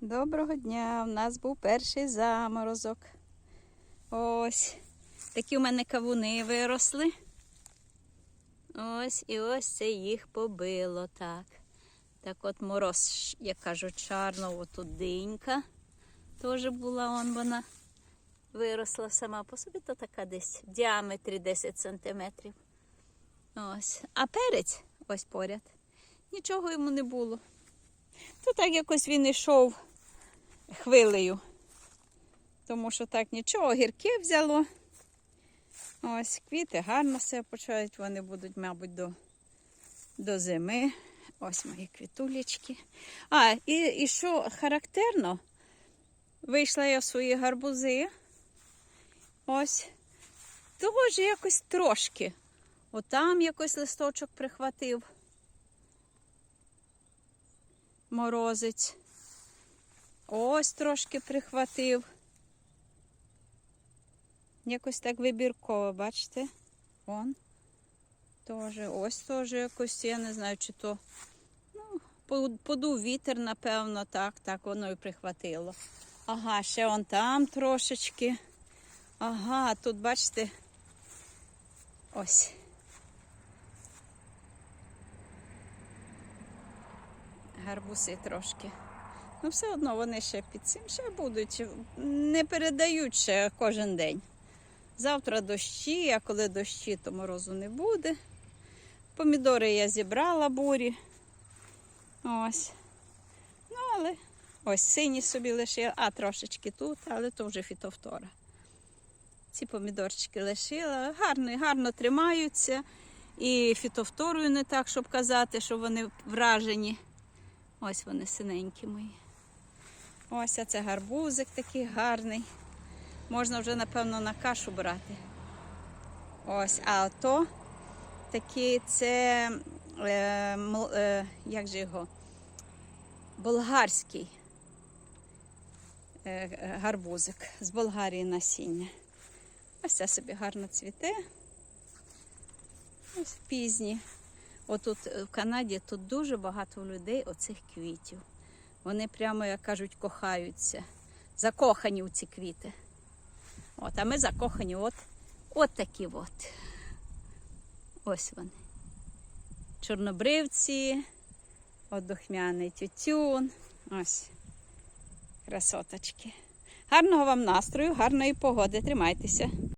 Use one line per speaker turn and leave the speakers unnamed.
Доброго дня! У нас був перший заморозок. Ось такі у мене кавуни виросли. Ось і ось це їх побило так. Так от мороз, як кажуть, чарно, отут динька теж була, он вона виросла сама по собі, то така десь в діаметрі 10 сантиметрів. Ось. А перець ось поряд. Нічого йому не було. То так якось він йшов хвилею. Тому що так нічого, гірки взяло. Ось квіти гарно себе почувають, вони будуть, мабуть, до, до зими. Ось мої квітулечки. А, і, і що характерно, вийшла я в свої гарбузи. Ось. Того ж якось трошки. Отам якось листочок прихватив. Морозець. Ось трошки прихватив. Якось так вибірково, бачите? Он. Тоже. Ось теж якось, я не знаю, чи то. Ну, подув вітер, напевно, так, так воно і прихватило. Ага, ще он там трошечки. Ага, тут, бачите, ось. Гарбуси трошки. Ну, все одно вони ще під цим ще будуть. Не передають ще кожен день. Завтра дощі, а коли дощі, то морозу не буде. Помідори я зібрала бурі. Ось. Ну, але ось сині собі лишила, а трошечки тут, але то вже фітофтора. Ці помідорчики лишила. Гарно, гарно тримаються. І фітофторою не так, щоб казати, що вони вражені. Ось вони синенькі мої. Ось це гарбузик такий гарний. Можна вже, напевно, на кашу брати. Ось, а то такий це, е, е, як же його, болгарський е, гарбузик з Болгарії насіння. Ось це собі гарно цвіте. Ось пізні. Отут в Канаді тут дуже багато людей оцих квітів. Вони прямо, як кажуть, кохаються. Закохані у ці квіти. От, а ми закохані от, от такі от. Ось вони. Чорнобривці, от духмяний тютюн. Ось. Красоточки. Гарного вам настрою, гарної погоди. Тримайтеся.